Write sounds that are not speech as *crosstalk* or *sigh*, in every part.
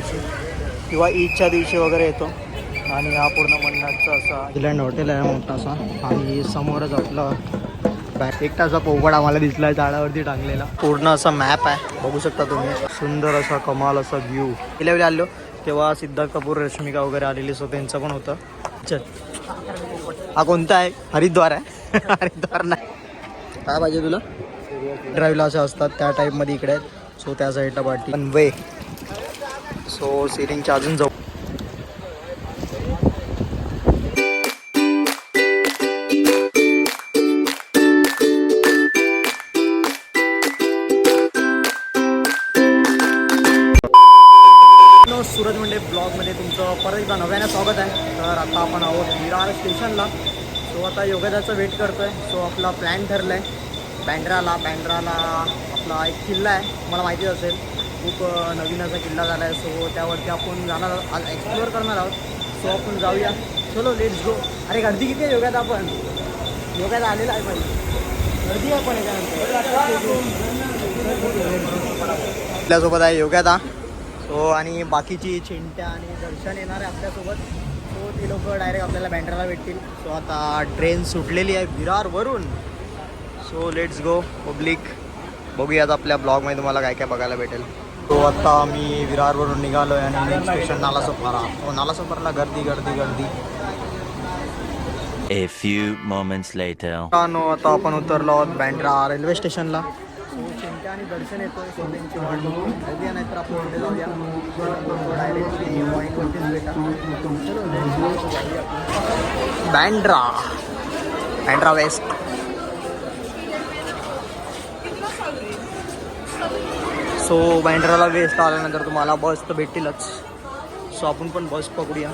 दिवशी किंवा ईदच्या दिवशी वगैरे येतो. आणि हा पूर्ण मन्नाटचा असा इलँड हॉटेल आहे मोठासा आणि समोरच आपलं एकटा असा पोपट आम्हाला दिसला झाडावरती टांगलेला. पूर्ण असा मॅप आहे. बघू शकता तुम्ही. सुंदर असा कमाल असा व्ह्यू गेल्या वेळी आलो तेव्हा सिद्धार्थ कपूर रश्मिका वगैरे आलेली सो त्यांचं पण होतं. चल. हा कोणता आहे? हरिद्वार आहे. *laughs* हरिद्वार नाही. काय पाहिजे तुला? ड्राईव्हला असे असतात त्या टाईपमध्ये इकडे आहेत. सो त्या साईडला पाठी पण वे सो सिलिंगच्या अजून जाऊ सूरज मुंडे ब्लॉगमध्ये तुमचं परत एकदा नव्यानं स्वागत आहे. तर आता आपण आहोत विरार स्टेशनला. सो आता योगदाचं वेट करतो आहे सो आपला प्लॅन ठरला आहे बँड्राला बँड्राला एक किल्ला आहे. तुम्हाला माहितीच असेल खूप नवीन असा किल्ला झाला आहे. सो त्यावरती आपण जाणार आहोत आज एक्सप्लोअर करणार आहोत. सो आपण जाऊया. चलो लेट्स गो अरे गर्दी किती आहे योगात आपण? योगात आलेला आहे पाहिजे गर्दी आहे पण आपल्यासोबत आहे योगात सो आणि बाकीची चिंट्या आणि दर्शन येणार आहे आपल्यासोबत. सो ती लोक डायरेक्ट आपल्याला बँड्राला भेटतील. सो आता ट्रेन सुटलेली आहे विरारवरून. सो लेट्स गो पब्लिक बघूयात आपल्या ब्लॉगमध्ये तुम्हाला काय काय बघायला भेटेल. सो आता मी विरारवरून निघालो आहे आणि नेक्स्ट स्टेशन नालासोपारा. हो नालासोपाराला गर्दी गर्दी गर्दी. A few moments later. No आता आपण उतरलो आहोत बँड्रा रेल्वे स्टेशनला. चिंट्या आणि दर्शन नाहीतर आपण पुढे जाऊया directly. Bandra. Bandra west. So बँड्राला west आल्यानंतर तुम्हाला बस तर भेटतीलच सो आपण पण बस पकडूया.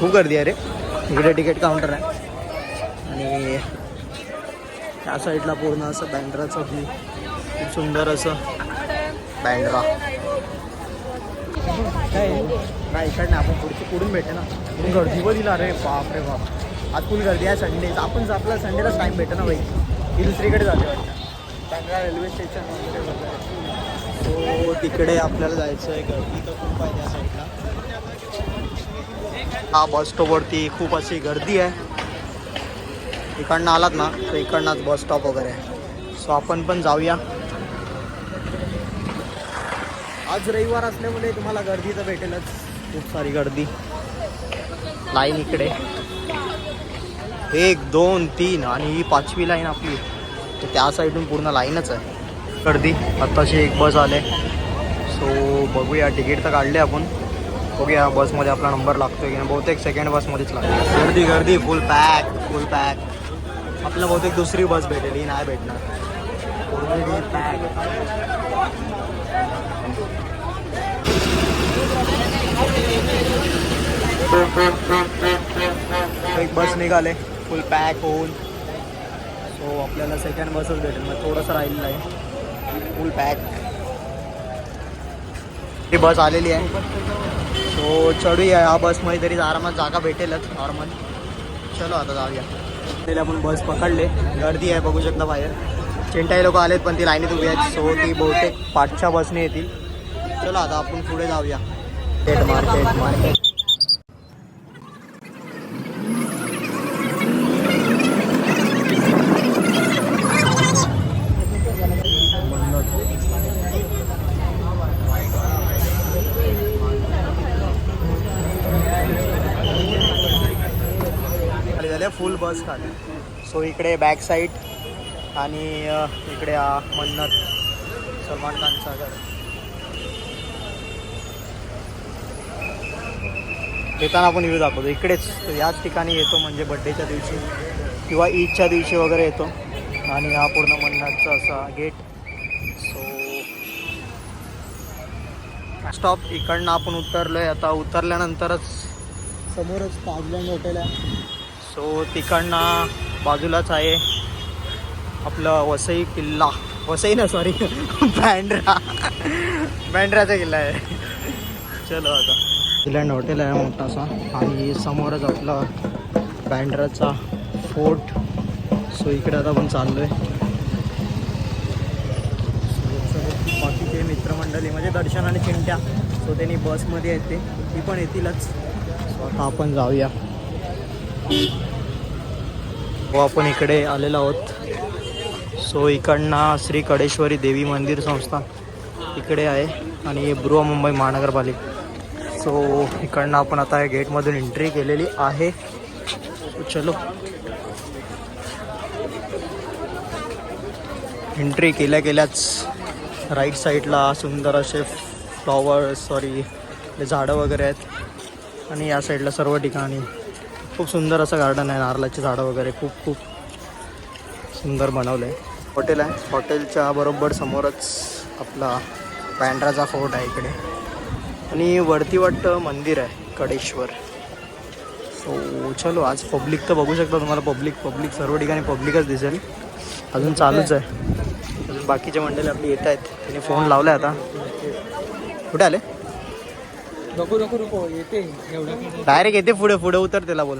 खूप गर्दी आहे रे? इकडे तिकीट काउंटर आहे. आणि त्या साईडला पूर्ण असं बँड्राचं खूप सुंदर असं. बँड्रा काय नाही इकडे नाही आपण पुढची पुढून भेटे ना. पुढून गर्दी पण दिला रे बाप रे बाप. आज फुल गर्दी आहे संडे आपण आपला संडेलाच टाईम भेटे ना बाई ही दुसरीकडे जाते वाटतं. बँड्रा रेल्वे स्टेशन सो तिकडे आपल्याला जायचं आहे. गर्दी तर खूप आहे त्या साईडला हा बस स्टॉपवरती खूप अशी गर्दी आहे. इकडनं आलात ना तर इकडनंच बस स्टॉप वगैरे. आहे सो आपण पण जाऊया. आज रविवार असल्यामुळे तुम्हाला गर्दी तर भेटेलच. खूप सारी गर्दी. लाईन इकडे. एक दोन तीन आणि ही पाचवी लाईन आपली. तर त्या साईडून पूर्ण लाईनच आहे. गर्दी. आत्ताशी एक बस आले. सो बघूया. तिकीट तर काढले आपण. बघूया बसमध्ये आपला नंबर लागतोय की नाही. बहुतेक सेकंड बसमध्येच लागतो गर्दी गर्दी. फुल पॅक फुल पॅक आपल्याला बहुतेक दुसरी बस भेटेल. ही नाही भेटणार. एक बस निघाले. फुल पॅक होऊन. सो आपल्याला सेकंड बसच भेटेल. मग थोडंसं राहिलेलं आहे. फुल पॅक ही बस आलेली आहे. सो चढूया. या बसमध्ये तरी आरामात जागा भेटेलच नॉर्मल चलो आता जाऊया. त्याला आपण बस पकडले. गर्दी आहे बघू शकता बाहेर. चिंटाई लोक आलेत पण ती लाईनीत उभी आहेत. सो ती बहुतेक पाठच्या बसने येतील. चलो आता आपण पुढे जाऊया. डेट मार्केट मार्केट खाली झाले फुल बस खाली. सो इकडे बॅक साईड आणि इकडे हा मन्नत सलमान खानचा घर. येताना आपण व्ह्यू दाखवतो. इकडेच याच ठिकाणी येतो म्हणजे बड्डेच्या दिवशी किंवा ईदच्या दिवशी वगैरे येतो. आणि हा पूर्ण मन्नतचा असा गेट सो स्टॉप इकडनं आपण उतरलो आहे आता उतरल्यानंतरच समोरच पाचलँड हॉटेल आहे सो तिकडनं बाजूलाच आहे आपलं वसई किल्ला. वसई ना सॉरी बँड्रा. बँड्राचा किल्ला आहे. चलो आता. इलँड हॉटेल आहे मोठासा. आणि समोरच आपला बँड्राचा फोर्ट सो इकडे आता आपण चाललो आहे बाकीचे मित्रमंडळी म्हणजे दर्शन आणि चिंट्या. सो त्यांनी बसमध्ये येते. ती पण येतीलच. सो आता आपण जाऊया. हो आपण इकडे आलेलो आहोत. सो इकडनं श्री कडेश्वरी देवी मंदिर संस्थान इकडे आहे आणि हे बृहमुंबई महानगरपालिका. सो इकडनं आपण आता या गेटमधून एंट्री केलेली आहे. चलो. एंट्री केल्या केल्याच राईट साईडला सुंदर असे फ्लॉवर सॉरी झाडं वगैरे आहेत. आणि या साईडला सर्व ठिकाणी खूप सुंदर असं गार्डन आहे नारळाची झाडं वगैरे खूप खूप सुंदर बनवलं आहे हॉटेल आहे. हॉटेलच्या बरोबर समोरच आपला बँड्राचा फोर्ट आहे इकडे. आणि वरती वाटतं मंदिर आहे कडेश्वर. सो चलो आज पब्लिक तर बघू शकता तुम्हाला पब्लिक पब्लिक सर्व ठिकाणी पब्लिकच दिसेल. अजून चालूच आहे. अजून बाकीचे मंडळी आपली येत आहेत. त्यांनी फोन लावला आता. कुठे आले? नको नको नको येते. एवढं डायरेक्ट येते पुढे पुढे उतर त्याला बोल.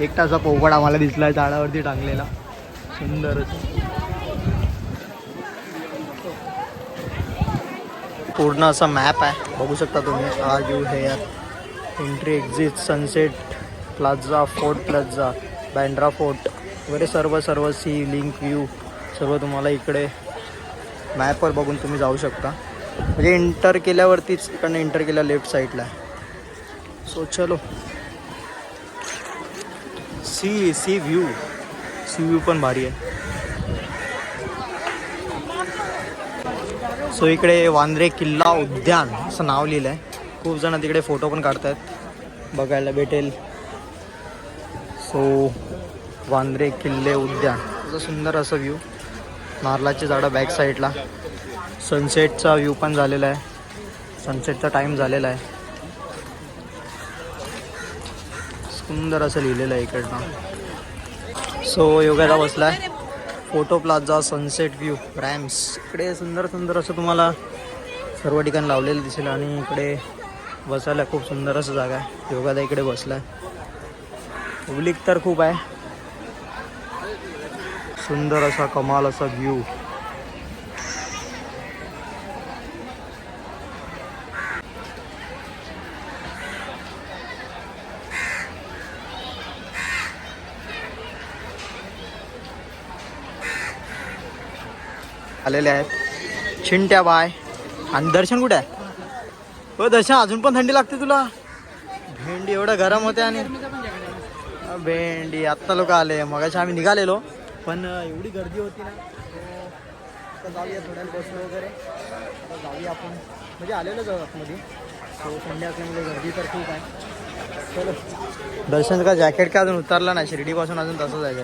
एकटाचा पोपट आम्हाला दिसलाय झाडावरती टांगलेला. सुंदरच. पूर्ण असा मॅप आहे. बघू शकता तुम्ही. आज you here entry exit sunset plaza fort plaza Bandra fort वगैरे सर्व सर्व सी लिंक व्ह्यू सर्व तुम्हाला इकडे मॅपवर बघून तुम्ही जाऊ शकता. म्हणजे इंटर केल्यावरतीच इकडनं इंटर केल्या लेफ्ट साईडला. सो चलो. Sea sea view sea view पण भारी आहे. सो इकडे वांद्रे किल्ला उद्यान असं नाव लिहिलं आहे खूप जण तिकडे फोटो पण काढतायत. बघायला भेटेल. सो वांद्रे किल्ले उद्यान. असं सुंदर असं व्ह्यू नारळाची झाडं बॅक साईडला सनसेटचा व्ह्यू पण झालेला आहे. सनसेटचा टाईम झालेला आहे. सुंदर असं लिहिलेलं आहे इकडनं. सो योगाला बसलाय. फोटो प्लाझा सनसेट व्ह्यू रॅम्स इकडे सुंदर सुंदर असं तुम्हाला सर्व ठिकाणी लावलेलं दिसेल आणि इकडे बसायला खूप सुंदर असं जागा आहे. योगादा इकडे बसलाय. पब्लिक तर खूप आहे. सुंदर असा कमाल असा व्ह्यू आलेले आहेत. चिंट्या बाय. आणि दर्शन कुठे आहे? हो दर्शन अजून पण थंडी लागते तुला? भेंडी एवढं गरम होते आणि भेंडी आत्ता लोक आले. मगाशी आम्ही निघालेलो. पण एवढी गर्दी होती ना तर जाऊया थोड्या बसलो वगैरे. आता जाऊया आपण. म्हणजे आलेलो जाऊ आतमध्ये सो थंडी असल्यामुळे गर्दी तर खूप आहे. चलो. दर्शन का जॅकेट का अजून उतरला नाही? शिर्डीपासून अजून तसंच आहे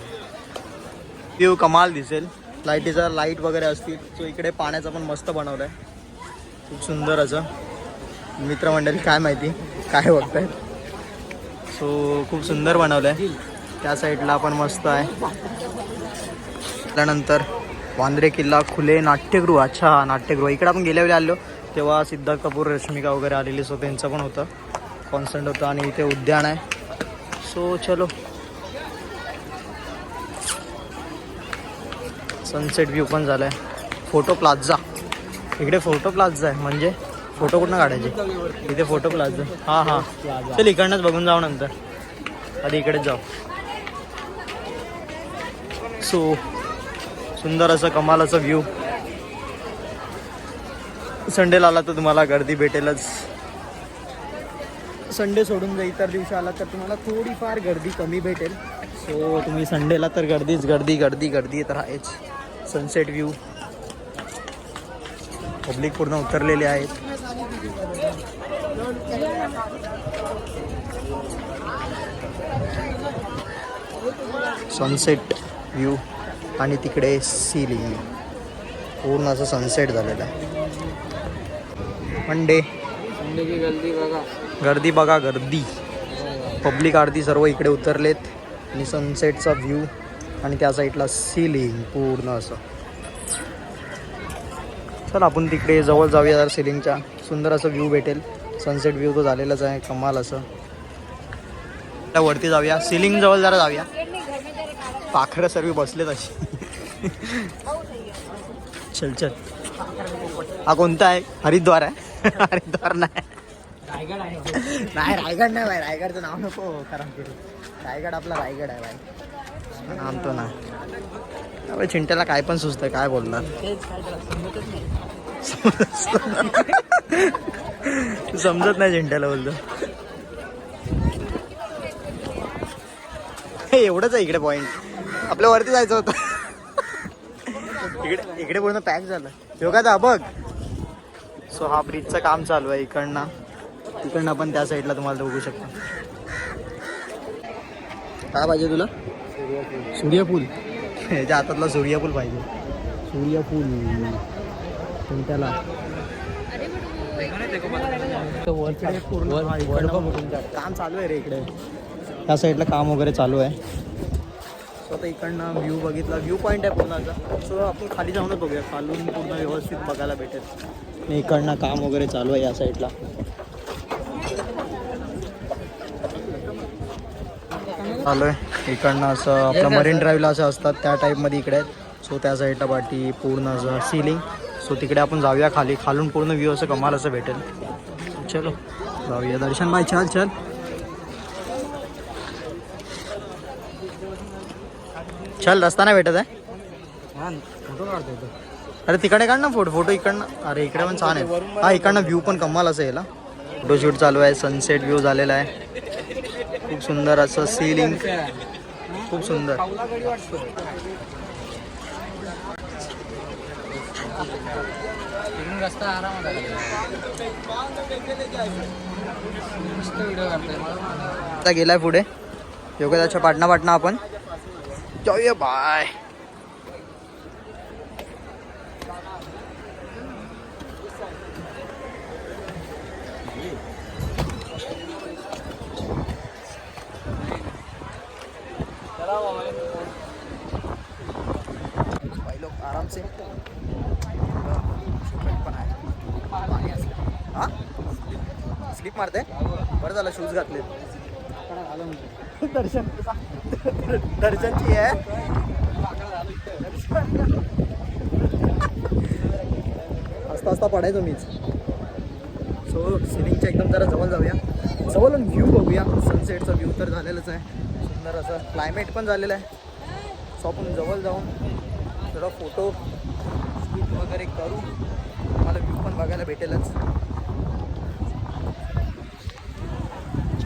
व्ह्यू कमाल दिसेल. लाईटीचा लाइट वगैरे असतील. सो इकडे पाण्याचं पण मस्त बनवलं आहे खूप सुंदर असं. मित्रमंडळी काय माहिती? काय बघताय सो खूप सुंदर बनवलं आहे त्या साईडला पण मस्त आहे. त्यानंतर वांद्रे किल्ला खुले नाट्यगृह अच्छा नाट्यगृह. इकडे आपण गेल्या वेळी आलो तेव्हा सिद्धार्थ कपूर रश्मिका वगैरे आलेली सो त्यांचं पण होतं. कॉन्सर्ट होतं आणि इथे उद्यान आहे. सो चलो. सनसेट व्ह्यू पण झाला आहे फोटो प्लाझा इकडे फोटो प्लाझा आहे म्हणजे फोटो कुठनं काढायचे? इथे फोटो प्लाझा हां हां. चल इकडनंच बघून जाऊ नंतर. आधी इकडेच जाऊ. सो सुंदर असं कमालाचं व्ह्यू संडेला आला तर तुम्हाला गर्दी भेटेलच. संडे सोडून जर इतर दिवशी आला तर तुम्हाला थोडीफार गर्दी कमी भेटेल. सो तुम्ही संडेला तर गर्दीच गर्दी गर्दी गर्दी तर आहेच सनसेट व्ह्यू पब्लिक पूर्ण उतरलेले आहेत. सनसेट व्ह्यू आणि तिकडे सिलिंग पूर्ण असं सनसेट झालेला आहे. मंडे. गर्दी बघा गर्दी. बघा गर्दी पब्लिक आरती सर्व इकडे उतरलेत. आणि सनसेटचा व्ह्यू आणि त्या साईडला सिलिंग पूर्ण असं. चल आपण तिकडे जवळ जाऊया जर सिलिंगच्या सुंदर असं व्ह्यू भेटेल. सनसेट व्ह्यू तो झालेलाच आहे. कमाल असं. वरती जाऊया. सिलिंग जवळ जरा जाऊया. पाखरं सर्व बसलेत अशी. चल चल. हा कोणता आहे? हरिद्वार आहे? *laughs* हरिद्वार नाही. रायगड आहे नाही रायगड नाही बाय रायगडचं नाव नको खराब करू रायगड आपला रायगड आहे बाय आणतो ना. अबे चिंट्याला काय पण सुचतं काय बोलणार? तू समजत नाही चिंट्याला बोलतो. एवढंच आहे इकडे पॉइंट आपल्या वरती जायचं होतं. इकडे इकडे पूर्ण पॅक झालं. योगा दा बघ. सो हा ब्रिजचं काम चालू आहे इकडनं. तिकडनं आपण त्या साईडला तुम्हाला बघू शकता. काय पाहिजे तुला? सूर्यफूल. ह्याच्या हातातला सूर्यफूल पाहिजे. सूर्यफूल. इकडनं काम चालू आहे रे इकडे. त्या साईडला काम वगैरे चालू आहे. आता इकडनं व्ह्यू बघितला. व्ह्यू पॉईंट आहे पूर्णाचा. सो आपण खाली जाऊनच बघूया. खालून पूर्ण व्यवस्थित बघायला भेटेल. इकडनं काम वगैरे चालू आहे या साईडला चालू आहे इकडनं असं आपलं मरीन ड्राईव्हला असं असतात त्या टाईपमध्ये इकडे आहेत. सो त्या साईडला पाठी पूर्ण असं सिलिंग सो तिकडे आपण जाऊया खाली. खालून पूर्ण व्ह्यू असं कमाल असं भेटेल. चलो जाऊया. दर्शन भाई चल चल चल रस्ता नाही भेटत आहे? फोटो काढतो अरे तिकडे काढ ना फोटो फोटो इकडनं. अरे इकडे पण छान आहे. हा इकडनं व्ह्यू पण कमाल असं याला. फोटोशूट चालू आहे सनसेट व्ह्यू झालेला आहे. खूप सुंदर असं सिलिंग खूप सुंदर. गेलाय पुढे. योगदाच्या पाटणा पाटणा आपण. जाऊया बाय भाई लोग आराम से पण आहे हां असलं स्लिप मारते बरं झालं शूज घातले दर्शन. दर्शनची आहे. असता असता पडायचो मीच. सो सिलिंगच्या एकदम जरा जवळ जाऊया. जवळ व्ह्यू बघूया. सनसेटचा व्ह्यू तर झालेलाच आहे. सुंदर असं क्लायमेट पण झालेलं आहे. सो आपण जवळ जाऊन थोडा फोटो शूट वगैरे करू. मला व्ह्यू पण बघायला भेटेलच.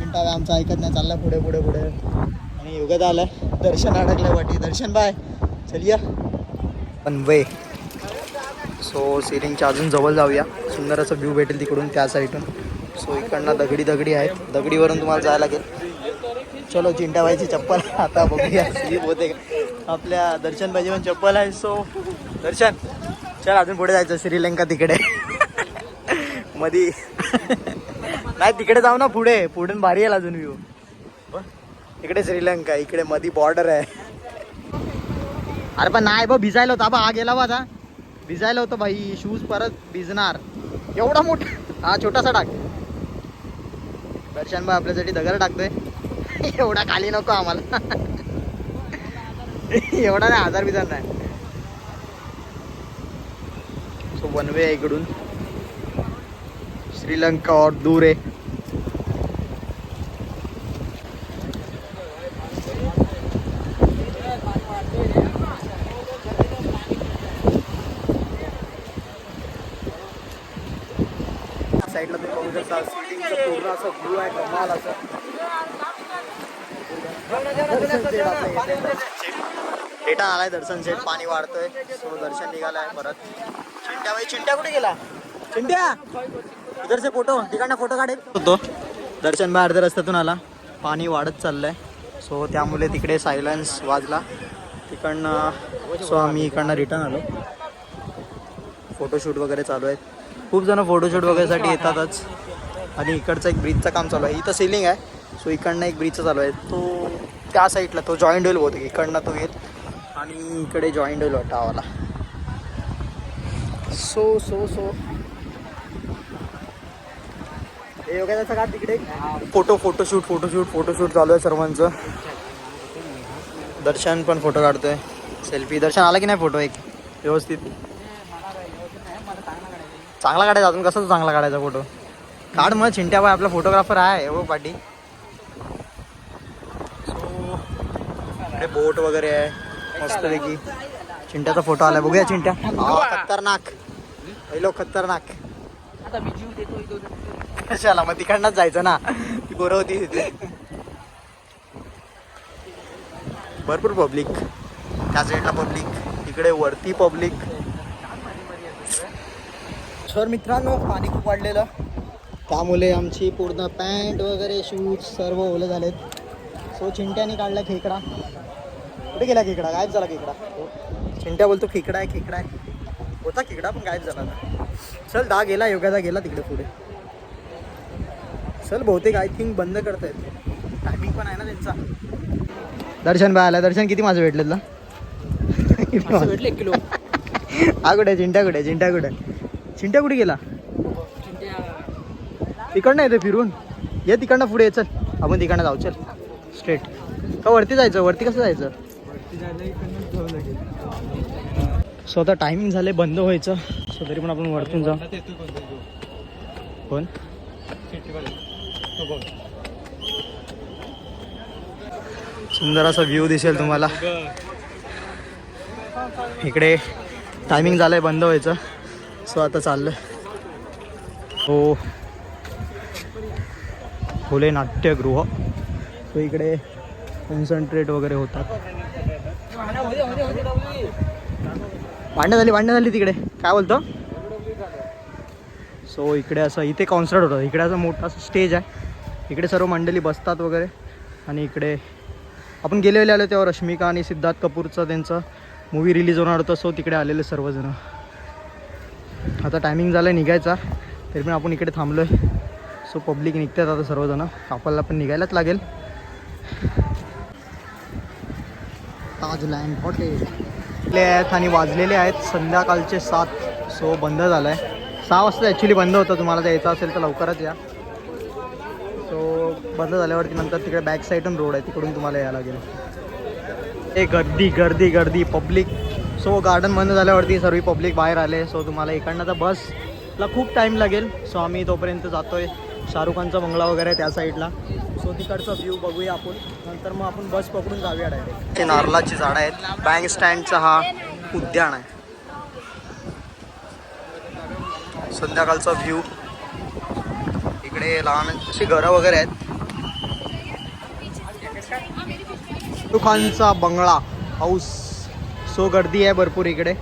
चिंटा आमचं ऐकत नाही चालला पुढे पुढे पुढे. आणि युगात आलं दर्शन अडकलं वाटी. दर्शन बाय. चलिया पण वे सो सिलिंगच्या अजून जवळ जाऊया. सुंदर असं व्ह्यू भेटेल तिकडून त्या साईडून सो इकडनं दगडी दगडी आहेत. दगडीवरून तुम्हाला जायला लागेल. चलो चिंटाबाईची चप्पल *laughs* आता बघूया. स्लीप होते आपल्या दर्शन पाहिजे पण चप्पल आहे. सो दर्शन चल अजून पुढे जायचं. श्रीलंका तिकडे. *laughs* मधी. *laughs* नाही तिकडे जाऊ ना पुढे. पुढे भारी येईल अजून व्ह्यू इकडे श्रीलंका इकडे मधी बॉर्डर आहे. अरे पण नाही बा भिजायला होता. बा हा गेला बा आता. भिजायला होतं भाई. शूज परत भिजणार. एवढा मोठा हा छोटासा टाक दर्शन भाई आपल्यासाठी दगड टाकतोय. एवढा खाली नको आम्हाला. एवढा नाही आजार बिजार नाही. सो वन वे इकडून. श्रीलंका और दूर आहे. साईडला तुम्ही बघू शकता. सिटिंगचं पूर्ण असं ब्लू आहे कमाल असं. डेटा आलाय दर्शन सेट पाणी वाढतोय. सो दर्शन निघालाय परत. चिंट्या बाई चिंट्या कुठे गेला? चिंट्या? इधरचे फोटो तिकडनं फोटो काढेल. होतो. दर्शन बाय अर्ध्या रस्त्यातून आला. पाणी वाढत चाललंय. सो त्यामुळे तिकडे सायलन्स वाजला. तिकडनं सो आम्ही इकडनं रिटर्न आलो. फोटोशूट वगैरे चालू आहेत. खूप जण फोटोशूट वगैरेसाठी येतातच. आणि इकडचं एक ब्रिजचं काम चालू आहे. इथं सिलिंग आहे. सो इकडनं एक ब्रिजचं चालू आहे. तो त्या साईडला तो जॉईंट होईल बहुतेक. इकडनं तो येत. आणि इकडे जॉईंट होईल वाटतं सो सो सो हे का तिकडे? फोटो फोटोशूट फोटोशूट फोटोशूट चालू आहे सर्वांचं. दर्शन पण फोटो काढतोय. सेल्फी दर्शन आला की नाही फोटो एक? व्यवस्थित. चांगला काढायचा अजून कसं चांगला काढायचा फोटो काढ मग चिंट्या बाय आपला फोटोग्राफर आहे हो इकडे बोट वगैरे आहे मस्तपैकी. चिंट्याचा फोटो आलाय बघूया चिंट्या. खतरनाक. पहिलो खतरनाक. कशाला मग तिकडनंच जायचं ना. ती पोरं होती तिथे. भरपूर पब्लिक त्या साईडला पब्लिक इकडे वरती पब्लिक सर मित्रांनो पाणी खूप वाढलेलं. त्यामुळे आमची पूर्ण पॅन्ट वगैरे शूज सर्व ओले झालेत. सो चिंट्याने काढला खेकडा. कुठे गेला खेकडा? गायब झाला खेकडा. चिंट्या बोलतो खेकडा आहे खेकडा आहे. होता खेकडा पण गायब झाला ना चल दहा गेला योगाचा गेला तिकडे पुढे. चल बहुतेक आय थिंक बंद करतायत. टायमिंग पण आहे ना त्यांचा. दर्शन बाय आला. दर्शन किती माझं भेटलेलं भेटलं एक किलो. *laughs* हा कुठे? चिंट्या कुठे? चिंट्या कुठे? चिंट्या कुठे गेला? तिकडनं येते फिरून. ये तिकडनं पुढे ये चल. आपण तिकडनं जाऊ चल. स्ट्रेट का वरती जायचं? वरती कसं जायचं? सो आता टायमिंग झाले बंद व्हायचं. सो तरी पण आपण वरतून जाऊ. कोण? सुंदर असा व्ह्यू दिसेल तुम्हाला. इकडे टायमिंग झालंय बंद व्हायचं. सो आता चाललं हो. फुले नाट्यगृह. सो इकडे कॉन्सन्ट्रेट वगैरे होतात. भांडणं झाली भांडणं झाली तिकडे. काय बोलतो? सो इकडे असं इथे कॉन्सर्ट होतं. इकडे असं मोठा असं स्टेज आहे. इकडे सर्व मंडळी बसतात वगैरे. आणि इकडे आपण गेलेले आलो तेव्हा रश्मिका आणि सिद्धार्थ कपूरचं त्यांचं मूवी रिलीज होणार होतं. सो तिकडे आलेले सर्वजण. आता टायमिंग झाला आहे निघायचा तरी पण आपण इकडे थांबलो आहे सो पब्लिक निघतात आता सर्वजणं. आपल्याला पण निघायलाच लागेल. ताजलँड हॉटेल आहेत आणि वाजलेले आहेत. संध्याकाळचे सात. सो बंद झालं आहे सहा वाजता ॲक्च्युली बंद होतं. तुम्हाला जर यायचं असेल तर लवकरच या. सो बंद झाल्यावरती नंतर तिकडे बॅक साईडून रोड आहे. तिकडून तुम्हाला यायला लागेल. ए गर्दी गर्दी गर्दी. पब्लिक सो गार्डन बंद झाल्यावरती सर्व पब्लिक बाहेर आले. सो तुम्हाला इकडनं तर बसला खूप टाईम लागेल. सो आम्ही तोपर्यंत जातोय. शाहरुख खानचा बंगला वगैरे त्या साईडला सो तिकडचा व्ह्यू बघूया आपण. नंतर मग आपण बस पकडून जाऊया डायरेक्ट ते नारळाची झाडं आहेत. बँक स्टँडचा हा उद्यान आहे. संध्याकाळचा व्ह्यू इकडे लहान अशी घरं वगैरे आहेत. खानचा बंगला हाऊस सो गर्दी आहे भरपूर इकडे.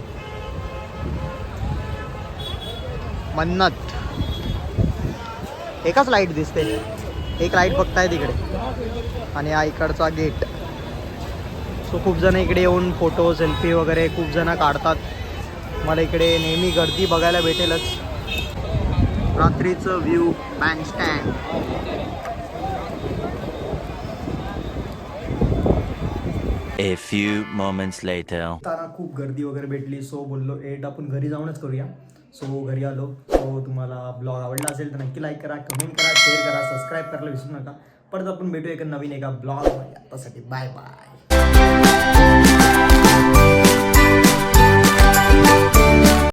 मन्नत. एकच लाइट दिसते. एक लाइट बघताय तिकडे आणि हा इकडचा गेट सो खूप जण इकडे येऊन फोटो सेल्फी वगैरे खूप जण काढतात. मला इकडे नेहमी गर्दी बघायला भेटेलच. रात्रीचं view bandstand A few moments later. तारा खूप गर्दी वगैरे भेटली सो बोललो एट आपण घरी जाऊनच करूया. सो घरी आलो. सो तुम्हाला ब्लॉग आवडला असेल तर नक्की लाईक करा कमेंट करा शेअर करा सबस्क्राईब करायला विसरू नका. परत आपण भेटू एका नवीन एका ब्लॉग आतासाठी बाय बाय